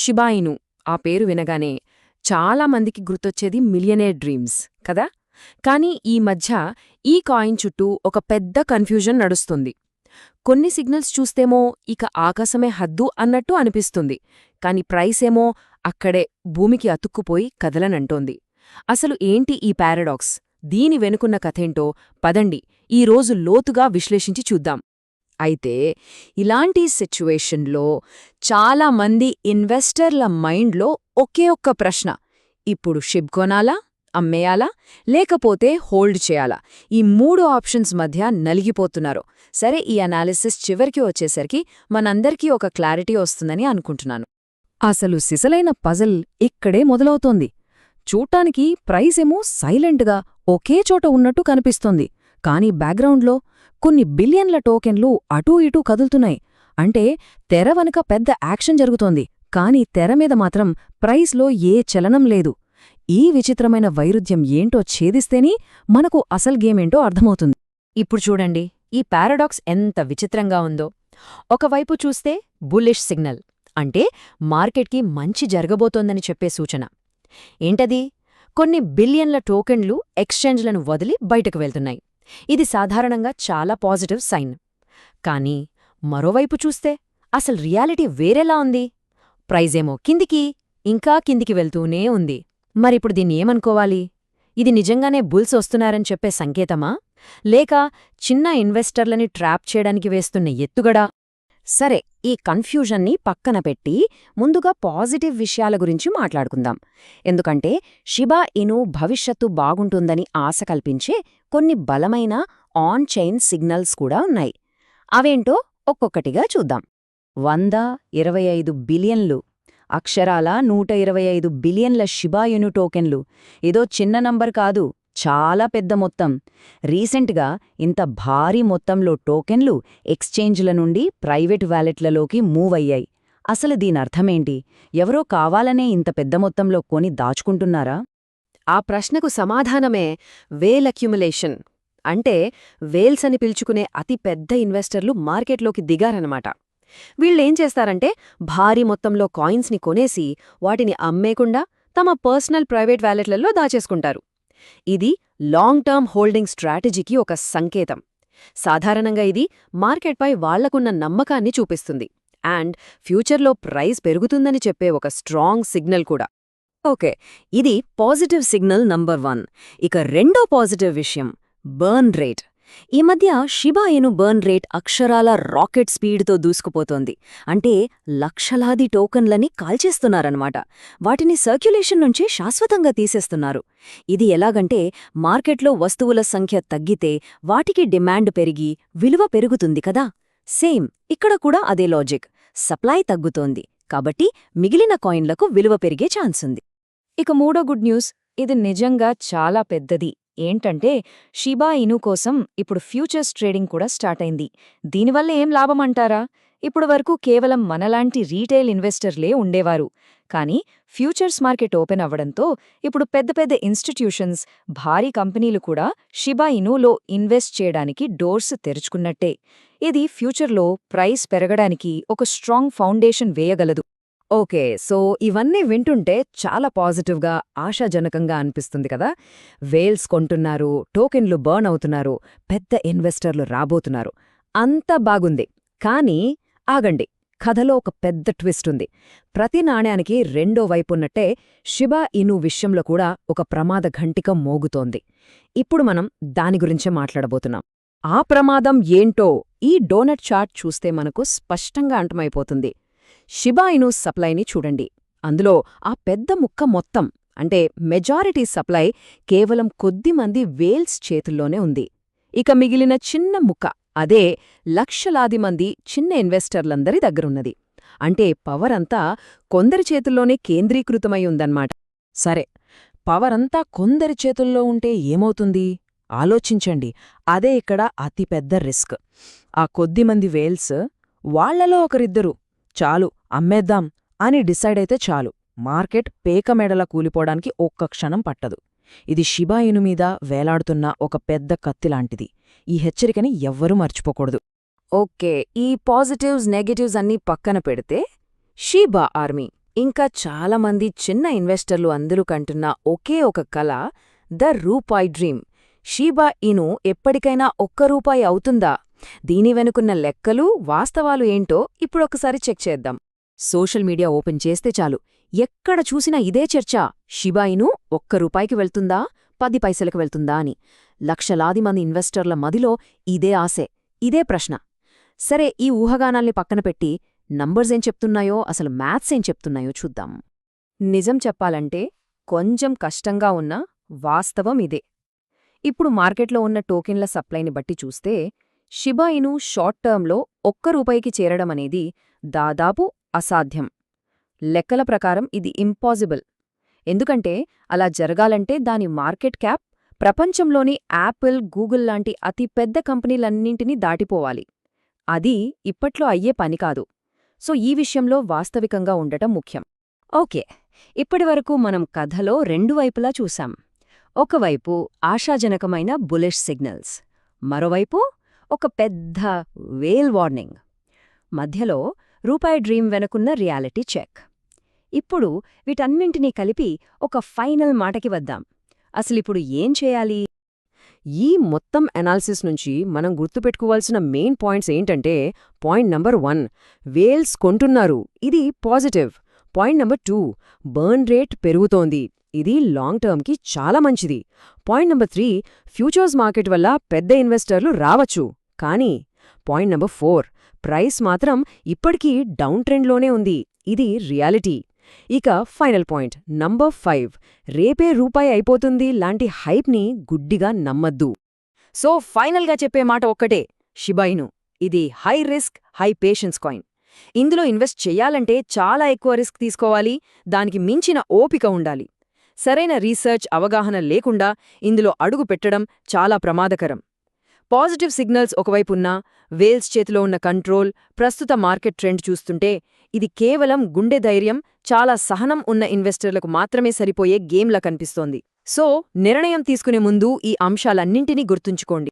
Shiba Inu. ఆ పేరు వినగానే చాలా మందికి గుర్తొచ్చేది మిలియనేర్ డ్రీమ్స్ కదా? కానీ ఈ మధ్య ఈ కాయిన్ చుట్టూ ఒక పెద్ద కన్ఫ్యూజన్ నడుస్తుంది. కొన్ని సిగ్నల్స్ చూస్తేమో ఇక ఆకాశమే హద్దు అన్నట్టు అనిపిస్తుంది కాని ప్రైసేమో అక్కడే భూమికి అతుక్కుపోయి కదలనంటోంది. అసలు ఏంటి ఈ పారాడాక్స్? దీని వెనుకున్న కథేంటో పదండి ఈరోజు లోతుగా విశ్లేషించి చూద్దాం. అయితే ఇలాంటి సిచ్యువేషన్లో చాలా మంది ఇన్వెస్టర్ల మైండ్లో ఒకే ఒక్క ప్రశ్న ఇప్పుడు షిప్ కొనాలా అమ్మేయాలా లేకపోతే హోల్డ్ చేయాలా? ఈ మూడు ఆప్షన్స్ మధ్య నలిగిపోతున్నారు. సరే ఈ అనాలిసిస్ చివరికి వచ్చేసరికి మనందరికీ ఒక క్లారిటీ వస్తుందని అనుకుంటున్నాను. అసలు సిసలైన పజల్ ఇక్కడే మొదలవుతోంది. చూట్టానికి ప్రైస్ ఏమో సైలెంట్గా ఒకే చోట ఉన్నట్టు కనిపిస్తోంది. కానీ బ్యాక్గ్రౌండ్లో కొన్ని బిలియన్ల టోకెన్లు అటూ ఇటూ కదులుతున్నాయి. అంటే తెర వనక పెద్ద యాక్షన్ జరుగుతోంది. కాని తెర మీద మాత్రం ప్రైస్లో ఏ చలనం లేదు. ఈ విచిత్రమైన వైరుధ్యం ఏంటో ఛేదిస్తేనే మనకు అసలు గేమేంటో అర్థమవుతుంది. ఇప్పుడు చూడండి ఈ పారాడాక్స్ ఎంత విచిత్రంగా ఉందో. ఒకవైపు చూస్తే బుల్లిష్ సిగ్నల్. అంటే మార్కెట్కి మంచి జరగబోతోందని చెప్పే సూచన. ఏంటది? కొన్ని బిలియన్ల టోకెన్లు ఎక్స్చేంజ్లను వదిలి బయటకు వెళ్తున్నాయి. ఇది సాధారణంగా చాలా పాజిటివ్ సైన్. కానీ మరోవైపు చూస్తే అసలు రియాలిటీ వేరేలా ఉంది. ప్రైజేమో కిందికి ఇంకా కిందికి వెళ్తూనే ఉంది. మరిప్పుడు దీన్ని ఏమనుకోవాలి? ఇది నిజంగానే బుల్స్ వస్తున్నారని చెప్పే సంకేతమా? లేక చిన్న ఇన్వెస్టర్లని ట్రాప్ చేయడానికి వేస్తున్న ఎత్తుగడా? సరే ఈ కన్ఫ్యూజన్ని పక్కన పెట్టి ముందుగా పాజిటివ్ విషయాల గురించి మాట్లాడుకుందాం. ఎందుకంటే షిబా ఇను భవిష్యత్తు బాగుంటుందని ఆశ కల్పించే కొన్ని బలమైన ఆన్ చైన్ సిగ్నల్స్ కూడా ఉన్నాయి. అవేంటో ఒక్కొక్కటిగా చూద్దాం. వంద ఇరవై ఐదు బిలియన్లు అక్షరాల నూట ఇరవై ఐదు బిలియన్ల షిబాయును టోకెన్లు. ఇదో చిన్న నంబర్ కాదు చాలా పెద్ద మొత్తం. రీసెంట్గా ఇంత భారీ మొత్తంలో టోకెన్లు ఎక్స్చేంజ్ల నుండి ప్రైవేట్ వ్యాలెట్లలోకి మూవ్ అయ్యాయి. అసలు దీనర్థమేంటి ఎవరో కావాలనే ఇంత పెద్ద మొత్తంలో కొని దాచుకుంటున్నారా? ఆ ప్రశ్నకు సమాధానమే వేల్ అక్యుములేషన్. అంటే వేల్స్ అని పిలుచుకునే అతి పెద్ద ఇన్వెస్టర్లు మార్కెట్లోకి దిగారనమాట వీళ్ళేం చేస్తారంటే భారీ మొత్తంలో కాయిన్స్ని కొనేసి వాటిని అమ్మేకుండా తమ పర్సనల్ ప్రైవేట్ వ్యాలెట్లలో దాచేసుకుంటారు. ఇది లాంగ్ టర్మ్ హోల్డింగ్ స్ట్రాటజీకి ఒక సంకేతం. సాధారణంగా ఇది మార్కెట్పై వాళ్ళకున్న నమ్మకాన్ని చూపిస్తుంది. అండ్ ఫ్యూచర్లో ప్రైస్ పెరుగుతుందని చెప్పే ఒక స్ట్రాంగ్ సిగ్నల్ కూడా. ఓకే ఇది పాజిటివ్ సిగ్నల్ నంబర్ వన్. ఇక రెండో పాజిటివ్ విషయం బర్న్ రేట్. ఈ మధ్య షిబాయను బర్న్ రేట్ అక్షరాల రాకెట్ స్పీడ్తో దూసుకుపోతోంది. అంటే లక్షలాది టోకన్లని కాల్చేస్తున్నారన్నమాట. వాటిని సర్క్యులేషన్ నుంచి శాశ్వతంగా తీసేస్తున్నారు. ఇది ఎలాగంటే మార్కెట్లో వస్తువుల సంఖ్య తగ్గితే వాటికి డిమాండ్ పెరిగి విలువ పెరుగుతుంది కదా. సేమ్ ఇక్కడ కూడా అదే లాజిక్. సప్లై తగ్గుతోంది. కాబట్టి మిగిలిన కాయిన్లకు విలువ పెరిగే ఛాన్సుంది. ఇక మూడో గుడ్ న్యూస్. ఇది నిజంగా చాలా పెద్దది. ఏంటంటే షిబా ఇను కోసం ఇప్పుడు ఫ్యూచర్స్ ట్రేడింగ్ కూడా స్టార్ట్ అయింది. దీనివల్ల ఏం లాభమంటారా ఇప్పుడు వరకు కేవలం మనలాంటి రీటైల్ ఇన్వెస్టర్లే ఉండేవారు. కానీ ఫ్యూచర్స్ మార్కెట్ ఓపెన్ అవ్వడంతో ఇప్పుడు పెద్ద పెద్ద ఇన్స్టిట్యూషన్స్ భారీ కంపెనీలు కూడా షిబా ఇనులో ఇన్వెస్ట్ చేయడానికి డోర్స్ తెరుచుకున్నట్టే. ఇది ఫ్యూచర్లో ప్రైస్ పెరగడానికి ఒక స్ట్రాంగ్ ఫౌండేషన్ వేయగలదు. ఓకే సో ఇవన్నీ వింటుంటే చాలా పాజిటివ్గా ఆశాజనకంగా అనిపిస్తుంది కదా? వేల్స్ కొంటున్నారు టోకెన్లు బర్న్ అవుతున్నారు పెద్ద ఇన్వెస్టర్లు రాబోతున్నారు. అంతా బాగుంది. కానీ ఆగండి కథలో ఒక పెద్ద ట్విస్ట్ ఉంది. ప్రతి నాణ్యానికి రెండో వైపున్నట్టే షిబా ఇను విషయంలో కూడా ఒక ప్రమాద ఘంటిక మోగుతోంది. ఇప్పుడు మనం దాని గురించే మాట్లాడబోతున్నాం. ఆ ప్రమాదం ఏంటో ఈ డోనట్ చార్ట్ చూస్తే మనకు స్పష్టంగా అంటమైపోతుంది. షిబాయిను సప్లైని చూడండి. అందులో ఆ పెద్ద ముక్క మొత్తం అంటే మెజారిటీ సప్లై కేవలం కొద్దిమంది వేల్స్ చేతుల్లోనే ఉంది. ఇక మిగిలిన చిన్న ముక్క అదే లక్షలాది మంది చిన్న ఇన్వెస్టర్లందరి దగ్గరున్నది. అంటే పవర్ అంతా కొందరి చేతుల్లోనే కేంద్రీకృతమై ఉందన్నమాట. సరే పవర్ అంతా కొందరి చేతుల్లో ఉంటే ఏమవుతుంది? ఆలోచించండి. అదే ఇక్కడ అతిపెద్ద రిస్క్. ఆ కొద్దిమంది వేల్స్ వాళ్ళలో ఒకరిద్దరు చాలు అమ్మేద్దాం అని డిసైడ్ అయితే చాలు. మార్కెట్ పేకమెడల కూలిపోవడానికి ఒక్క క్షణం పట్టదు. ఇది షిబాయిను మీద వేలాడుతున్న ఒక పెద్ద కత్తిలాంటిది. ఈ హెచ్చరికని ఎవ్వరూ మర్చిపోకూడదు. ఓకే ఈ పాజిటివ్స్ నెగటివ్స్ అన్నీ పక్కన పెడితే షీబా ఆర్మీ ఇంకా చాలామంది చిన్న ఇన్వెస్టర్లు అందరూ కంటున్న ఒకే ఒక కల ద రూపాయి డ్రీమ్. షీబా ఇను ఎప్పటికైనా ఒక్క రూపాయి అవుతుందా? దీని వెనుకున్న లెక్కలు వాస్తవాలు ఏంటో ఇప్పుడొకసారి చెక్ చేద్దాం. సోషల్ మీడియా ఓపెన్ చేస్తే చాలు. ఎక్కడ చూసినా ఇదే చర్చ. షిబాయిను ఒక్క రూపాయికి వెళ్తుందా? పది పైసలకు వెళ్తుందా అని. లక్షలాది మంది ఇన్వెస్టర్ల మదిలో ఇదే ఆశే ఇదే ప్రశ్న. సరే ఈ ఊహగానాల్ని పక్కన పెట్టి నంబర్స్ ఏం చెప్తున్నాయో అసలు మ్యాథ్స్ ఏం చెప్తున్నాయో చూద్దాం. నిజం చెప్పాలంటే కొంచెం కష్టంగా ఉన్న వాస్తవం ఇదే. ఇప్పుడు మార్కెట్లో ఉన్న టోకెన్ల సప్లైని బట్టి చూస్తే షిబాయిను షార్ట్ టర్మ్లో ఒక్క రూపాయికి చేరడమనేది దాదాపు అసాధ్యం. లెక్కల ప్రకారం ఇది ఇంపాసిబుల్. ఎందుకంటే అలా జరగాలంటే దాని మార్కెట్ క్యాప్ ప్రపంచంలోని యాపిల్ గూగుల్ లాంటి అతి పెద్ద కంపెనీలన్నింటినీ దాటిపోవాలి. అది ఇప్పట్లో అయ్యే పని కాదు. సో ఈ విషయంలో వాస్తవికంగా ఉండటం ముఖ్యం. ఓకే ఇప్పటివరకు మనం కథలో రెండు వైపులా చూశాం. ఒకవైపు ఆశాజనకమైన బులిష్ సిగ్నల్స్ మరోవైపు ఒక పెద్ద వేల్ వార్నింగ్ మధ్యలో రూపాయి డ్రీమ్ వెనుకున్న రియాలిటీ చెక్. ఇప్పుడు వీటన్నింటినీ కలిపి ఒక ఫైనల్ మాటకి వద్దాం. అసలిప్పుడు ఏం చేయాలి? ఈ మొత్తం అనాలిసిస్ నుంచి మనం గుర్తుపెట్టుకోవాల్సిన మెయిన్ పాయింట్స్ ఏంటంటే పాయింట్ నంబర్ వన్ వేల్స్ కొంటున్నారు. ఇది positive point number two burn rate పెరుగుతోంది. ఇది లాంగ్ టర్మ్కి చాలా మంచిది. Point number three futures market వల్ల పెద్ద ఇన్వెస్టర్లు రావచ్చు. కానీ పాయింట్ నంబర్ ఫోర్ ప్రైస్ మాత్రం ఇప్పటికీ డౌన్ ట్రెండ్లోనే ఉంది. ఇది రియాలిటీ. ఇక ఫైనల్ పాయింట్ నంబర్ ఫైవ్ రేపే రూపాయి అయిపోతుంది లాంటి హైప్ని గుడ్డిగా నమ్మద్దు. సో ఫైనల్గా చెప్పే మాట ఒక్కటే షిబైను. ఇది high risk high patience coin. ఇందులో ఇన్వెస్ట్ చెయ్యాలంటే చాలా ఎక్కువ రిస్క్ తీసుకోవాలి దానికి మించిన ఓపిక ఉండాలి. సరైన రీసెర్చ్ అవగాహన లేకుండా ఇందులో అడుగు పెట్టడం చాలా ప్రమాదకరం. పాజిటివ్ సిగ్నల్స్ ఒకవైపున్నా వేల్స్ చేతిలో ఉన్న కంట్రోల్ ప్రస్తుత మార్కెట్ ట్రెండ్ చూస్తుంటే ఇది కేవలం గుండె ధైర్యం చాలా సహనం ఉన్న ఇన్వెస్టర్లకు మాత్రమే సరిపోయే గేమ్లా కనిపిస్తోంది. సో నిర్ణయం తీసుకునే ముందు ఈ అంశాలన్నింటినీ గుర్తుంచుకోండి.